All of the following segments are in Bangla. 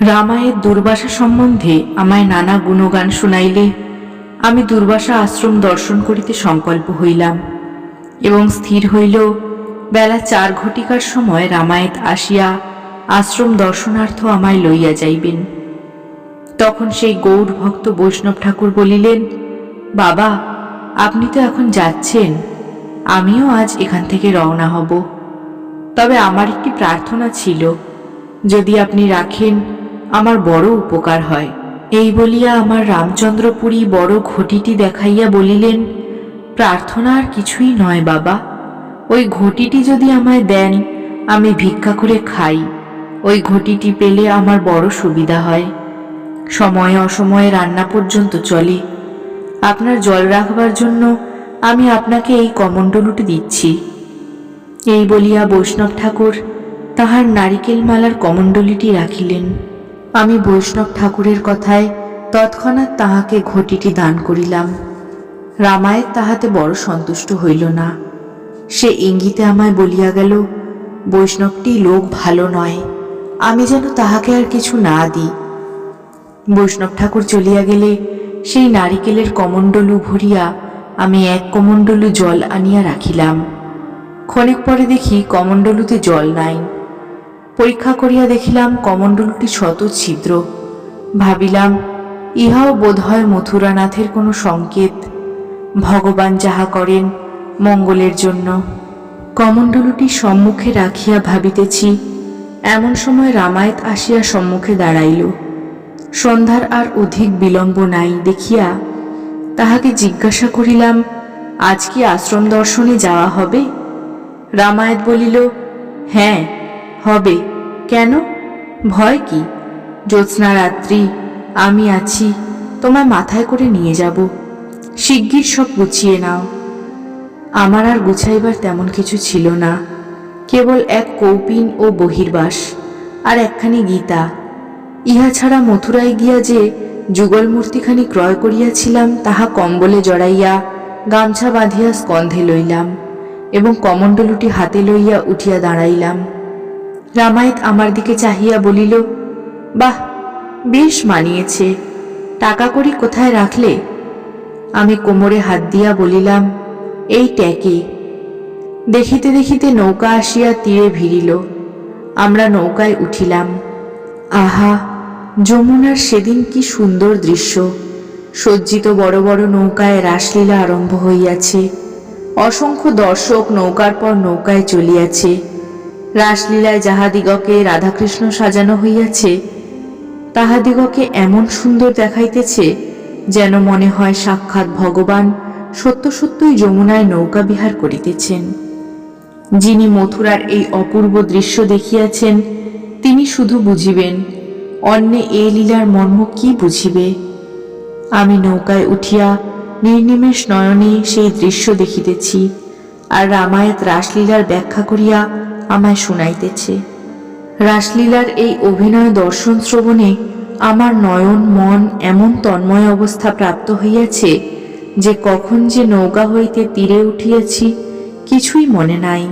রামায়ের দুর্বাসা সম্বন্ধে আমায় নানা গুণগান শুনাইলে আমি দুর্বাসা আশ্রম দর্শন করিতে সংকল্প হইলাম এবং স্থির হইল বেলা চার ঘটিকার সময় রামায়েত আসিয়া আশ্রম দর্শনার্থ আমায় লইয়া যাইবেন। তখন সেই গৌড় ভক্ত বৈষ্ণব ঠাকুর বলিলেন, বাবা, আপনি তো এখন যাচ্ছেন, আমিও আজ এখান থেকে রওনা হব। তবে আমার একটি প্রার্থনা ছিল, যদি আপনি রাখেন আমার বড় উপকার হয়। এই বলিয়া আমার রামচন্দ্রপুরী বড় ঘটিটি দেখাইয়া বলিলেন, প্রার্থনা আর কিছুই নয় বাবা। ওই ঘটিটি যদি আমায় দেন, আমি ভিক্ষা করে খাই। ওই ঘটিটি পেলে আমার বড় সুবিধা হয়। সময়ে অসময়ে রান্না পর্যন্ত চলে। আপনার জল রাখবার জন্য আমি আপনাকে এই কমণ্ডলুটি দিচ্ছি। এই বলিয়া বৈষ্ণব ঠাকুর তাহার নারিকেল মালার কমণ্ডলিটি রাখিলেন। আমি বৈষ্ণব ঠাকুরের কথায় তৎক্ষণাৎ তাহাকে ঘটিটি দান করিলাম। রামায়ের তাহাতে বড় সন্তুষ্ট হইল না। সে ইঙ্গিতে আমায় বলিয়া গেল, বৈষ্ণবটি লোক ভালো নয়, আমি যেন তাহাকে আর কিছু না দিই। বৈষ্ণব ঠাকুর চলিয়া গেলে সেই নারিকেলের কমণ্ডলু ভরিয়া আমি এক কমণ্ডলু জল আনিয়া রাখিলাম। ক্ষণিক পরে দেখি কমণ্ডলুতে জল নাই। পরীক্ষা করিয়া দেখিলাম কমণ্ডলুটি শত ছিদ্র। ভাবিলাম, ইহাও বোধ বোধহয় মথুরানাথের কোনো সংকেত। ভগবান যাহা করেন, মঙ্গলের জন্য। কমণ্ডলুটি সম্মুখে রাখিয়া ভাবিতেছি, এমন সময় রামায়ত আসিয়া সম্মুখে দাঁড়াইল। সন্ধ্যার আর অধিক বিলম্ব নাই দেখিয়া তাহাকে জিজ্ঞাসা করিলাম, আজ কি আশ্রম দর্শনে যাওয়া হবে? রামায়ত বলিল হ্যাঁ হবে। কেন? ভয় কি? জ্যোৎস্না রাত্রি, আমি আছি, তোমায় মাথায় করে নিয়ে যাব। শিগগির সব গুছিয়ে নাও। আমার আর গুছাইবার তেমন কিছু ছিল না। কেবল এক কৌপিন ও বহির্বাস, আর একখানি গীতা। ইহা ছাড়া মথুরায় গিয়া যে যুগল মূর্তিখানি ক্রয় করিয়াছিলাম, তাহা কম্বলে জড়াইয়া গামছা বাঁধিয়া স্কন্ধে লইলাম, এবং কমণ্ডলুটি হাতে লইয়া উঠিয়া দাঁড়াইলাম। রামায়ত আমার দিকে চাহিয়া বলিল, বাহ, বেশ মানিয়েছে। টাকা করি কোথায় রাখলে? আমি কোমরে হাত দিয়া বলিলাম, এই ট্যাকে। দেখিতে দেখিতে নৌকা আসিয়া তীরে ভিড়িল। আমরা নৌকায় উঠিলাম। আহা, যমুনার সেদিন কি সুন্দর দৃশ্য! সজ্জিত বড় বড় নৌকায় রাসলীলা আরম্ভ হইয়াছে। অসংখ্য দর্শক নৌকার পর নৌকায় চলিয়াছে। রাসলীলায় যাহাদিগকে রাধাকৃষ্ণ সাজানো হইয়াছে, তাহাদিগকে এমন সুন্দর দেখাইতেছে যেন মনে হয় সাক্ষাৎ ভগবান সত্য সত্যই যমুনায় নৌকা বিহার করিতেছেন। যিনি মথুরার এই অপূর্ব দৃশ্য দেখিয়াছেন, তিনি শুধু বুঝিবেন, অন্যে এ লীলার মর্ম কি বুঝিবে? আমি নৌকায় উঠিয়া নির্নিমেষ নয়নে সেই দৃশ্য দেখিতেছি। আর রামায়ত রাসলীলার ব্যাখ্যা করিয়া আমায় শুনাইতেছে। রাসলীলার এই অভিনয় দর্শন শ্রবণে আমার নয়ন, মন এমন তন্ময় অবস্থা প্রাপ্ত হইয়াছে যে কখন যে নৌকা হইতে তীরে উঠিয়াছি কিছুই মনে নাই।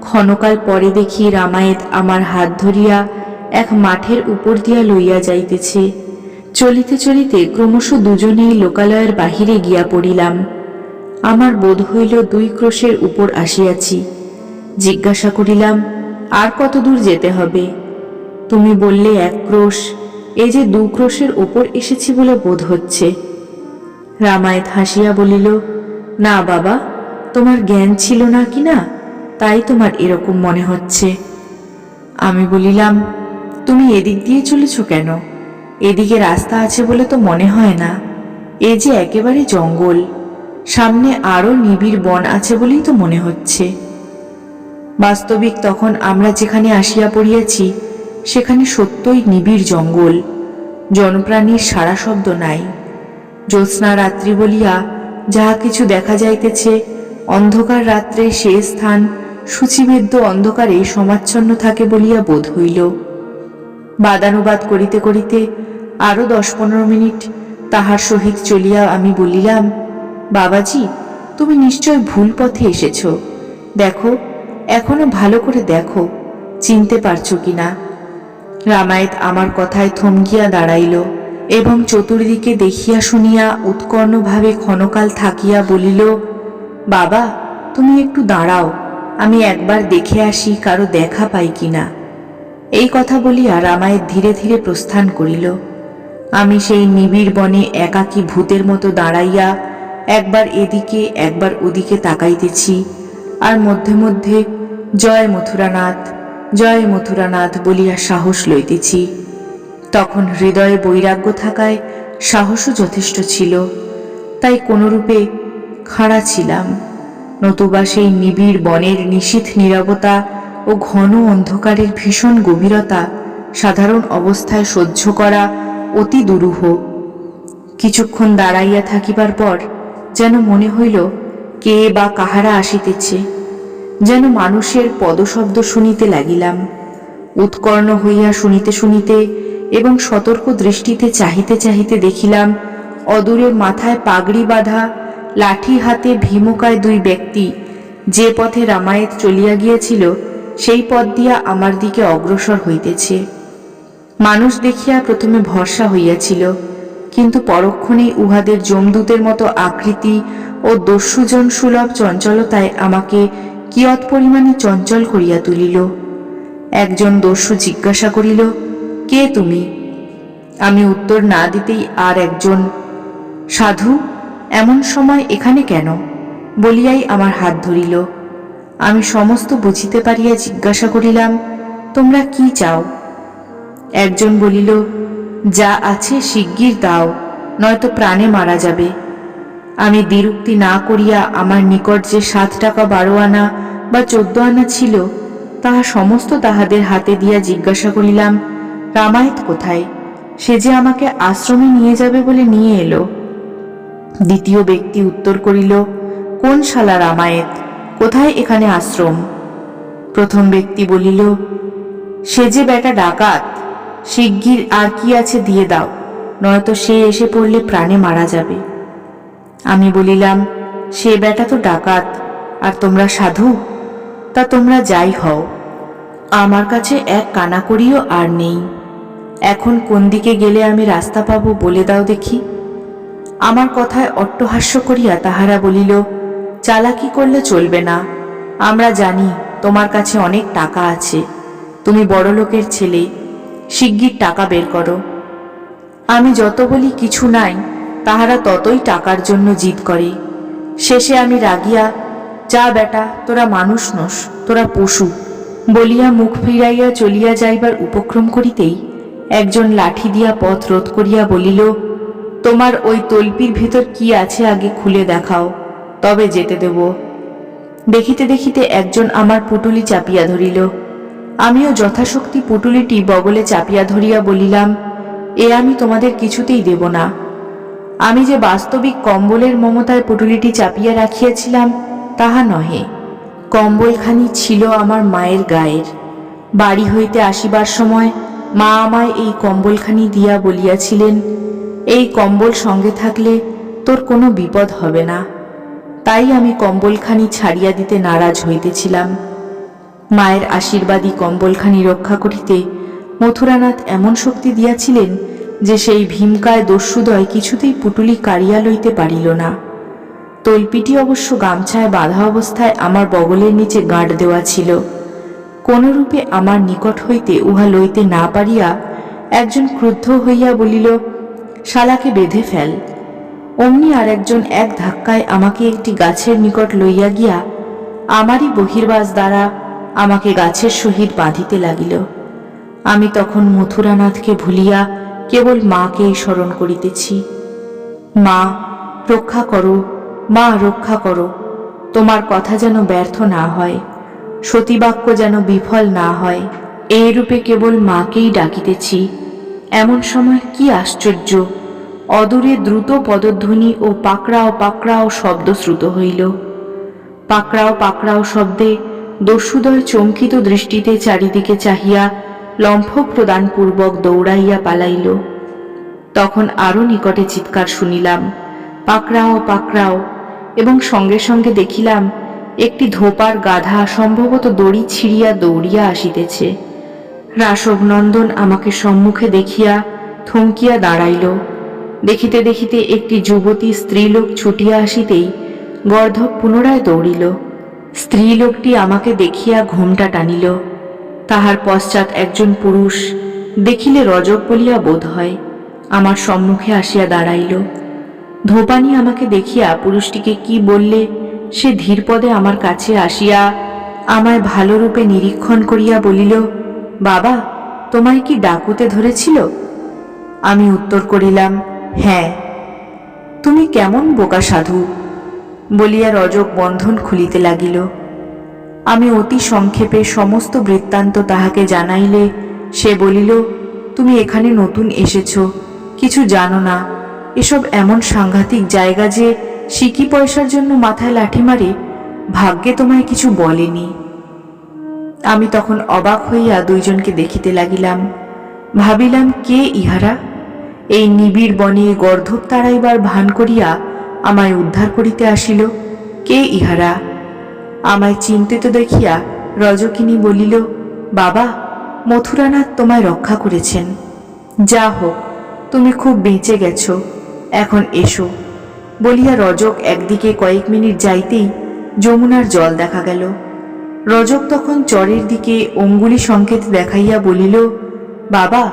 ক্ষণকাল পরে দেখি রামায়েত আমার হাত ধরিয়া এক মাঠের উপর দিয়া লইয়া যাইতেছে। চলিতে চলিতে ক্রমশ দুজনেই লোকালয়ের বাহিরে গিয়া পড়িলাম। আমার বোধ হইল দুই ক্রোশের উপর আসিয়াছি। জিজ্ঞাসা করিলাম, আর কত দূর যেতে হবে? তুমি বললে, এক ক্রোশ। এ যে দু ক্রোশের ওপর এসেছি বলে বোধ হচ্ছে। রামায়ত হাসিয়া বলিল, না বাবা, তোমার জ্ঞান ছিল না কি না? তাই তোমার এরকম মনে হচ্ছে। আমি বলিলাম, তুমি এদিক দিয়ে চলেছ কেন? এদিকে রাস্তা আছে বলে তো মনে হয় না। এ যে একেবারে জঙ্গল। সামনে আরও নিবিড় বন আছে বলেই তো মনে হচ্ছে। বাস্তবিক তখন আমরা যেখানে আসিয়া পড়িয়াছি, সেখানে সত্যই নিবিড় জঙ্গল। জনপ্রাণীর সারা শব্দ নাই। জ্যোৎস্না রাত্রি বলিয়া যাহা কিছু দেখা যাইতেছে, অন্ধকার রাত্রে সে স্থান সূচিবেদ্য অন্ধকারে সমাচ্ছন্ন থাকে বলিয়া বোধ হইল। বাদানুবাদ করিতে করিতে আরও দশ পনেরো মিনিট তাহার সহিত চলিয়া আমি বলিলাম বাবাজি, তুমি নিশ্চয় ভুল পথে এসেছ। দেখো, এখনও ভালো করে দেখো, চিনতে পারছ কিনা? রামায়ত আমার কথায় থমকিয়া দাঁড়াইল এবং চতুর্দিকে দেখিয়া শুনিয়া উৎকর্ণভাবে ক্ষণকাল থাকিয়া বলিল, বাবা, তুমি একটু দাঁড়াও, আমি একবার দেখে আসি কারও দেখা পাই কিনা? এই কথা বলিয়া রামায়ত ধীরে ধীরে প্রস্থান করিল। আমি সেই নিবিড় বনে একাকী ভূতের মতো দাঁড়াইয়া একবার এদিকে, একবার ওদিকে তাকাইতেছি। আর মধ্যে মধ্যে, জয় মথুরানাথ জয় মথুরানাথ বলিয়া সাহস লইতেছি। তখন হৃদয়ে বৈরাগ্য থাকায় সাহসও যথেষ্ট ছিল। তাই কোনরূপে খাড়া ছিলাম। নতুবা সেই নিবিড় বনের নিশীথ নীরবতা ও ঘন অন্ধকারের ভীষণ গভীরতা সাধারণ অবস্থায় সহ্য করা অতি দুরূহ। কিছুক্ষণ দাঁড়াইয়া থাকিবার পর যেন মনে হইল কে বা কাহারা আসিতেছে, যেন মানুষের পদশব্দ শুনিতে লাগিলাম, উৎকর্ণ হইয়া শুনিতে শুনিতে এবং সতর্ক দৃষ্টিতে চাহিতে চাহিতে দেখিলাম, অদূরে মাথায় পাগড়ি বাঁধা, লাঠি হাতে ভীমকায় দুই ব্যক্তি যে পথে রামায়েত চলিয়া গিয়েছিল, সেই পথ দিয়া আমার দিকে অগ্রসর হইতেছে। মানুষ দেখিয়া প্রথমে ভরসা হইয়াছিল কিন্তু পরক্ষণেই উহাদের যমদূতের মতো আকৃতি ও দস্যুজন সুলভ চঞ্চলতায় আমাকে কিয়ৎ পরিমাণে চঞ্চল করিয়া তুলিল। একজন দস্যু জিজ্ঞাসা করিল, কে তুমি? আমি উত্তর না দিতেই আর একজন, সাধু, এমন সময় এখানে কেন? বলিয়াই আমার হাত ধরিল। আমি সমস্ত বুঝিতে পারিয়া জিজ্ঞাসা করিলাম, তোমরা কি চাও? একজন বলিল যা আছে শিগগির দাও, নয়তো প্রাণে মারা যাবে। আমি দ্বিরুক্তি না করিয়া আমার নিকট যে সাত টাকা বারো আনা বা চোদ্দ আনা ছিল, তাহা সমস্ত তাহাদের হাতে দিয়া জিজ্ঞাসা করিলাম, রামায়ত কোথায়? সে যে আমাকে আশ্রমে নিয়ে যাবে বলে নিয়ে এলো। দ্বিতীয় ব্যক্তি উত্তর করিল, কোন শালা রামায়েত? কোথায় এখানে আশ্রম? প্রথম ব্যক্তি বলিল, সে যে বেটা ডাকাত শিগগির আর কি আছে দিয়ে দাও, নয়তো সে এসে পড়লে প্রাণে মারা যাবে। আমি বলিলাম, সে বেটা তো ডাকাত, আর তোমরা সাধু? তা তোমরা যাই হও। আমার কাছে এক কানাকড়িও আর নেই। এখন কোন দিকে গেলে আমি রাস্তা পাবো বলে দাও দেখি। আমার কথায় অট্টহাস্য করিয়া তাহারা বলিল, চালাকি করলে চলবে না। আমরা জানি তোমার কাছে অনেক টাকা আছে। তুমি বড় লোকের ছেলে শিগগির টাকা বের করো। আমি যত বলি কিছু নাই, তাহারা ততই টাকার জন্য জিদ করে। শেষে আমি রাগিয়া, যা বেটা, তোরা মানুষ নস, তোরা পশু। বলিয়া মুখ ফিরাইয়া চলিয়া যাইবার উপক্রম করিতেই একজন লাঠি দিয়া পথ রোধ করিয়া বলিল, তোমার ওই তল্পির ভিতর কি আছে আগে খুলে দেখাও, তবে যেতে দেব। দেখিতে দেখিতে একজন আমার পুটুলি চাপিয়া ধরিল আমিও যথাশক্তি পুটুলিটি বগলে চাপিয়া ধরিয়া বলিলাম, এ আমি তোমাদের কিছুতেই দেব না। আমি যে বাস্তবিক কম্বলের মমতায় পুটুলিটি চাপিয়া রাখিয়াছিলাম, তাহা নহে। কম্বলখানি ছিল আমার মায়ের গায়ের। বাড়ি হইতে আসিবার সময় মা আমায় এই কম্বলখানি দিয়া বলিয়াছিলেন, এই কম্বল সঙ্গে থাকলে তোর কোনো বিপদ হবে না। তাই আমি কম্বলখানি ছাড়িয়া দিতে নারাজ হইতেছিলাম। মায়ের আশীর্বাদী কম্বলখানি রক্ষা করিতে মথুরানাথ এমন শক্তি দিয়াছিলেন যে সেই ভীমকায় দস্যুদয় কিছুতেই পুটুলি কাড়িয়া লইতে পারিল না। তল্পিটি অবশ্য গামছায় বাঁধা অবস্থায় আমার বগলের নিচে গাঁট দেওয়া ছিল। কোনরূপে আমার নিকট হইতে উহা লইতে না পারিয়া একজন ক্রুদ্ধ হইয়া বলিল, শালাকে বেঁধে ফেল। অমনি আর একজন এক ধাক্কায় আমাকে একটি গাছের নিকট লইয়া গিয়া আমারই বহির্বাস দ্বারা আমাকে গাছের সহিত বাঁধিতে লাগিল। আমি তখন মথুরানাথকে ভুলিয়া কেবল মাকেই স্মরণ করিতেছি। মা, রক্ষা করো, মা, রক্ষা করো, তোমার কথা যেন ব্যর্থ না হয়, সতীবাক্য যেন বিফল না হয়, এই রূপে কেবল মাকেই ডাকিতেছি। এমন সময় কি আশ্চর্য, অদূরে দ্রুত পদধ্বনি ও পাকড়াও পাকড়াও শব্দ শ্রুত হইল। পাকড়াও পাকড়াও শব্দে দস্যুদয় চমকিত দৃষ্টিতে চারিদিকে চাহিয়া লম্ফ প্রদানপূর্বক দৌড়াইয়া পালাইল। তখন আরও নিকটে চিৎকার শুনিলাম, পাকড়াও পাকড়াও! এবং সঙ্গে সঙ্গে দেখিলাম, একটি ধোপার গাধা সম্ভবত দড়ি ছিঁড়িয়া দৌড়িয়া আসিতেছে। রাসবনন্দন আমাকে সম্মুখে দেখিয়া থমকিয়া দাঁড়াইল। দেখিতে দেখিতে একটি যুবতী স্ত্রীলোক ছুটিয়া আসিতেই গর্ধব পুনরায় দৌড়িল। স্ত্রীলোকটি আমাকে দেখিয়া ঘোমটা টানিল। তাহার পশ্চাৎ একজন পুরুষ দেখিলে রজক বলিয়া বোধ হয়, আমার সম্মুখে আসিয়া দাঁড়াইল। ধোপানি আমাকে দেখিয়া পুরুষটিকে কি বললে, সে ধীরপদে আমার কাছে আসিয়া আমায় ভালোরূপে নিরীক্ষণ করিয়া বলিল, বাবা, তোমায় কি ডাকুতে ধরেছিল? আমি উত্তর করিলাম হ্যাঁ। তুমি কেমন বোকা সাধু? বলিয়া রজক বন্ধন খুলিতে লাগিল। আমি অতি সংক্ষেপে সমস্ত বৃত্তান্ত তাহাকে জানাইলে, সে বলিল, তুমি এখানে নতুন এসেছ, কিছু জানো না। এসব এমন সাংঘাতিক জায়গা যে সিকি পয়সার জন্য মাথায় লাঠি মারে? ভাগ্যে তোমায় কিছু বলেনি। আমি তখন অবাক হইয়া দুইজনকে দেখিতে লাগিলাম। ভাবিলাম, কে ইহারা? এই নিবিড় বনে গর্ধব তাড়াইবার ভান করিয়া আমায় উদ্ধার করিতে আসিল, কে ইহারা? আমায় চিন্তিত দেখিয়া রজকিনী বলিল, বাবা, মথুরানাথ তোমায় রক্ষা করেছেন। যা হোক, তুমি খুব বেঁচে গেছ, এখন এসো। বলিয়া রজক একদিকে কয়েক মিনিট যাইতেই যমুনার জল দেখা গেল। রজক তখন চরের দিকে অঙ্গুলি সংকেত দেখাইয়া বলিল, বাবা,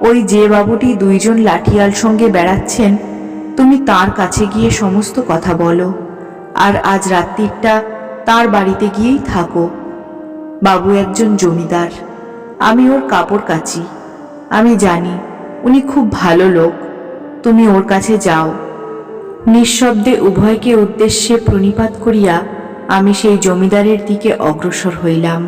ওই যে বাবুটি দুইজন লাঠিয়াল সঙ্গে বেড়াচ্ছেন তুমি তার কাছে গিয়ে সমস্ত কথা বলো, আর আজ রাত্রিটা তার বাড়িতে গিয়েই থাকো। বাবু একজন জমিদার, আমি ওর কাপড় কাচি। আমি জানি উনি খুব ভালো লোক, তুমি ওর কাছে যাও। নিঃশব্দে উভয়কে উদ্দেশ্যে প্রণিপাত করিয়া আমি সেই জমিদারের দিকে অগ্রসর হইলাম।